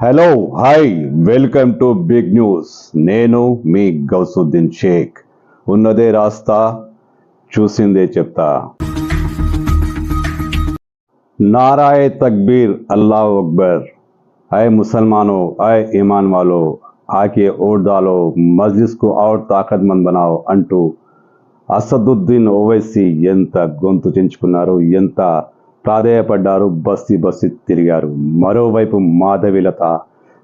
Hello hi welcome to big news నేను మీ గౌసుద్దీన్ షేక్. ఉన్నదే రాస్తా చూసిందే చెప్తా. నారాయ తక్బీర్ అల్లా అక్బర్. ఐ ముసల్మానో ఐ ఇమాన్ వాలో ఆకే ఓర్దాలో మజ్లిస్కు ఔర్ తాకత్మంద్ బనావు అంటూ అసదుద్దీన్ ఓవైసీ ఎంత గొంతు చెంచుకున్నారు ఎంత ప్రాధేయపడ్డారు బస్తి బస్తి తిరిగారు. మరోవైపు మాధవిలత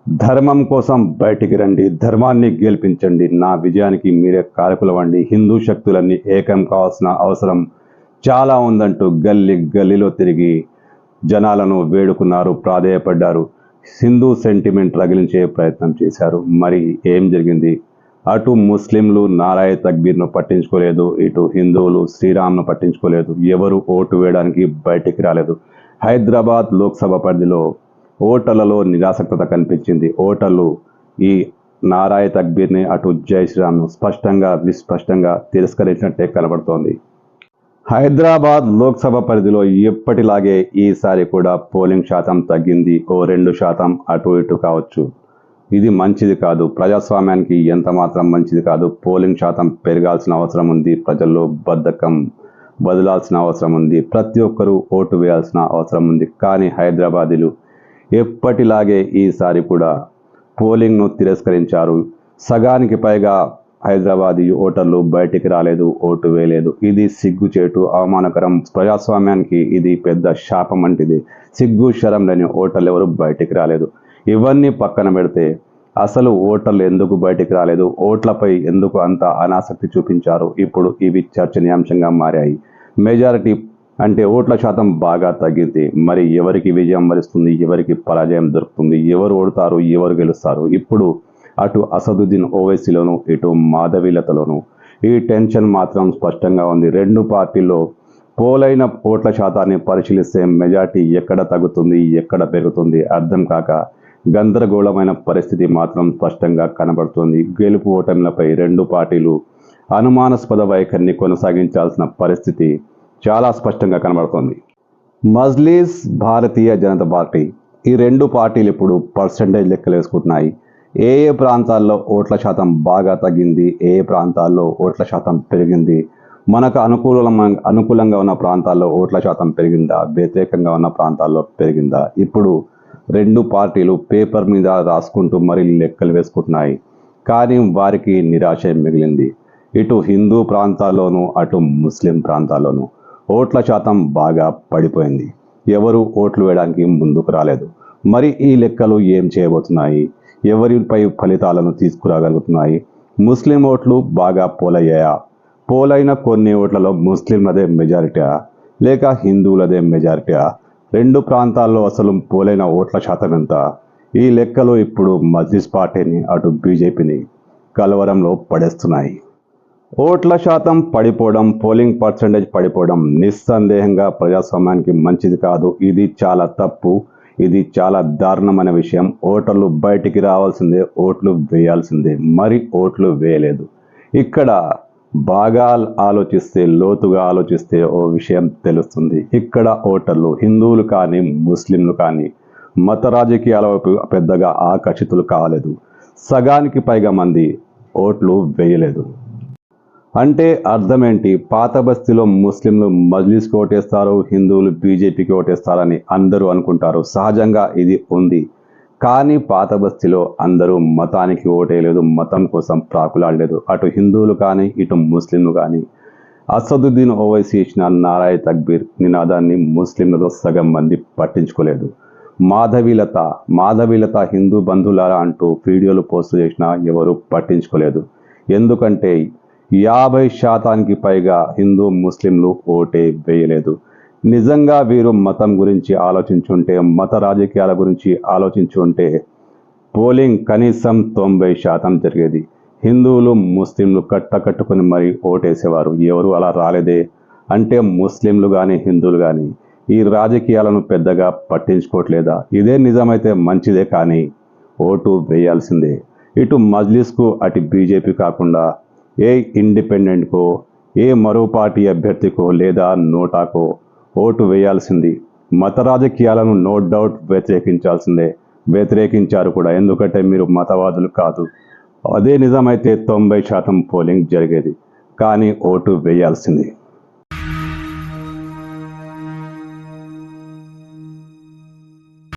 ధర్మం కోసం బయటికి రండి ధర్మాన్ని గెలిపించండి నా విజయానికి మీరే కారకులవండి హిందూ శక్తులన్నీ ఏకం కావాల్సిన అవసరం చాలా ఉందంటూ గల్లీ గల్లీలో తిరిగి జనాలను వేడుకున్నారు ప్రాధేయపడ్డారు. హిందూ సెంటిమెంట్ రగిలించే ప్రయత్నం చేశారు. మరి ఏం జరిగింది? అటు ముస్లింలు నారాయ తక్బీర్ను పట్టించుకోలేదు ఇటు హిందువులు శ్రీరామ్ను పట్టించుకోలేదు ఎవరు ఓటు వేయడానికి బయటికి రాలేదు. హైదరాబాద్ లోక్సభ పరిధిలో ఓటర్లలో నిరాసక్తత కనిపించింది. ఓటర్లు ఈ నారాయ తక్బీర్ని అటు జై శ్రీరామ్ను స్పష్టంగా విస్పష్టంగా తిరస్కరించినట్టే కనబడుతోంది. హైదరాబాద్ లోక్సభ పరిధిలో ఎప్పటిలాగే ఈసారి కూడా పోలింగ్ శాతం తగ్గింది. ఓ రెండు శాతం అటు ఇటు కావచ్చు. ఇది మంచిది కాదు. ప్రజాస్వామ్యానికి ఎంత మాత్రం మంచిది కాదు. పోలింగ్ శాతం పెరగాల్సిన అవసరం ఉంది. ప్రజల్లో బద్ధకం వదలాల్సిన అవసరం ఉంది. ప్రతి ఒక్కరూ ఓటు వేయాల్సిన అవసరం ఉంది. కానీ హైదరాబాదీలు ఎప్పటిలాగే ఈసారి కూడా పోలింగ్ను తిరస్కరించారు. సగానికి పైగా హైదరాబాదీ ఓటర్లు బయటికి రాలేదు ఓటు వేయలేదు. ఇది సిగ్గుచేటు అవమానకరం. ప్రజాస్వామ్యానికి ఇది పెద్ద శాపం వంటిది. సిగ్గు శరం లేని ఓటర్లు ఎవరు బయటికి రాలేదు. ఇవన్నీ పక్కన పెడితే అసలు ఓటర్లు ఎందుకు బయటికి రాలేదు? ఓట్లపై ఎందుకు అంత అనాసక్తి చూపించారు? ఇప్పుడు ఇవి చర్చనీయాంశంగా మారాయి. మెజారిటీ అంటే ఓట్ల శాతం బాగా తగ్గింది మరి ఎవరికి విజయం వరిస్తుంది? ఎవరికి పరాజయం దొరుకుతుంది? ఎవరు ఓడతారు? ఎవరు గెలుస్తారు? ఇప్పుడు అటు అసదుద్దీన్ ఓవైసీలోను ఇటు మాధవీలతలోను ఈ టెన్షన్ మాత్రం స్పష్టంగా ఉంది. రెండు పార్టీల్లో పోలైన ఓట్ల శాతాన్ని పరిశీలిస్తే మెజార్టీ ఎక్కడ తగ్గుతుంది? ఎక్కడ పెరుగుతుంది? అర్థం కాక గందరగోళమైన పరిస్థితి మాత్రం స్పష్టంగా కనబడుతుంది. గెలుపు ఓటమిలపై రెండు పార్టీలు అనుమానాస్పద వైఖరిని కొనసాగించాల్సిన పరిస్థితి చాలా స్పష్టంగా కనబడుతోంది. మజ్లీస్ భారతీయ జనతా పార్టీ ఈ రెండు పార్టీలు ఇప్పుడు పర్సంటేజ్ లెక్కలు వేసుకుంటున్నాయి. ఏ ఏ ప్రాంతాల్లో ఓట్ల శాతం బాగా తగ్గింది ఏ ఏ ప్రాంతాల్లో ఓట్ల శాతం పెరిగింది మనకు అనుకూలంగా అనుకూలంగా ఉన్న ప్రాంతాల్లో ఓట్ల శాతం పెరిగిందా వ్యతిరేకంగా ఉన్న ప్రాంతాల్లో పెరిగిందా ఇప్పుడు రెండు పార్టీలు పేపర్ మీద రాసుకుంటూ మరి లెక్కలు వేసుకుంటున్నాయి. కానీ వారికి నిరాశ మిగిలింది. ఇటు హిందూ ప్రాంతాల్లోనూ అటు ముస్లిం ప్రాంతాల్లోనూ ఓట్ల శాతం బాగా పడిపోయింది. ఎవరు ఓట్లు వేయడానికి ముందుకు రాలేదు. మరి ఈ లెక్కలు ఏం చేయబోతున్నాయి? ఎవరిపై ఫలితాలను తీసుకురాగలుగుతున్నాయి? ముస్లిం ఓట్లు బాగా పోలయ్యాయా? పోలైన కొన్ని ఓట్లలో ముస్లింలదే మెజారిటీయా? లేక హిందువులదే మెజారిటీయా? రెండు ప్రాంతాల్లో అసలు పోలైన ఓట్ల శాతం ఎంత ఈ లెక్కలు ఇప్పుడు మజ్లిస్ పార్టీని అటు బీజేపీని కలవరంలో పడేస్తున్నాయి. ఓట్ల శాతం పడిపోవడం పోలింగ్ పర్సంటేజ్ పడిపోవడం నిస్సందేహంగా ప్రజాస్వామ్యానికి మంచిది కాదు. ఇది చాలా తప్పు ఇది చాలా దారుణమైన విషయం. ఓటర్లు బయటికి రావాల్సిందే ఓట్లు వేయాల్సిందే. మరి ఓట్లు వేయలేదు. ఇక్కడ బాగా ఆలోచిస్తే లోతుగా ఆలోచిస్తే ఓ విషయం తెలుస్తుంది. ఇక్కడ ఓటర్లు హిందువులు కానీ ముస్లింలు కానీ మత రాజకీయాల వైపు పెద్దగా ఆకర్షితులు కాలేదు. సగానికి పైగా మంది ఓట్లు వేయలేదు. అంటే అర్థమేంటి? పాత బస్తీలో ముస్లింలు మజ్లిస్కి ఓటేస్తారు హిందువులు బీజేపీకి ఓటేస్తారని అందరూ అనుకుంటారు. సహజంగా ఇది ఉంది. కానీ పాత బస్తీలో అందరూ మతానికి ఓటేయలేదు మతం కోసం ప్రాకులాడలేదు. అటు హిందువులు కానీ ఇటు ముస్లింలు కానీ. అసదుద్దీన్ ఓవైసీ ఇచ్చిన నారాయ తక్బీర్ నినాదాన్ని ముస్లింలతో సగం మంది పట్టించుకోలేదు. మాధవీలత మాధవీలత హిందూ బంధువులారా అంటూ వీడియోలు పోస్ట్ చేసినా ఎవరూ పట్టించుకోలేదు. ఎందుకంటే యాభై శాతానికి పైగా హిందూ ముస్లింలు ఓటే వేయలేదు. నిజంగా వీరు మతం గురించి ఆలోచించుంటే మత రాజకీయాల గురించి ఆలోచించుంటే పోలింగ్ కనీసం తొంభై శాతం జరిగేది. హిందువులు ముస్లింలు కట్టకట్టుకుని మరీ ఓటేసేవారు. ఎవరు అలా రాలేదే? అంటే ముస్లింలు కానీ హిందువులు కానీ ఈ రాజకీయాలను పెద్దగా పట్టించుకోవట్లేదా? ఇదే నిజమైతే మంచిదే కానీ ఓటు వేయాల్సిందే. ఇటు మజ్లిస్కు అటు బీజేపీ కాకుండా ఏ ఇండిపెండెంట్కో ఏ మరో పార్టీ అభ్యర్థికో లేదా నోటాకో ఓటు వేయాల్సింది. మత రాజకీయాలను నో డౌట్ వ్యతిరేకించాల్సిందే. వ్యతిరేకించారు కూడా. ఎందుకంటే మీరు మతవాదులు కాదు. అదే నిజమైతే తొంభై శాతం పోలింగ్ జరిగేది. కానీ ఓటు వేయాల్సింది.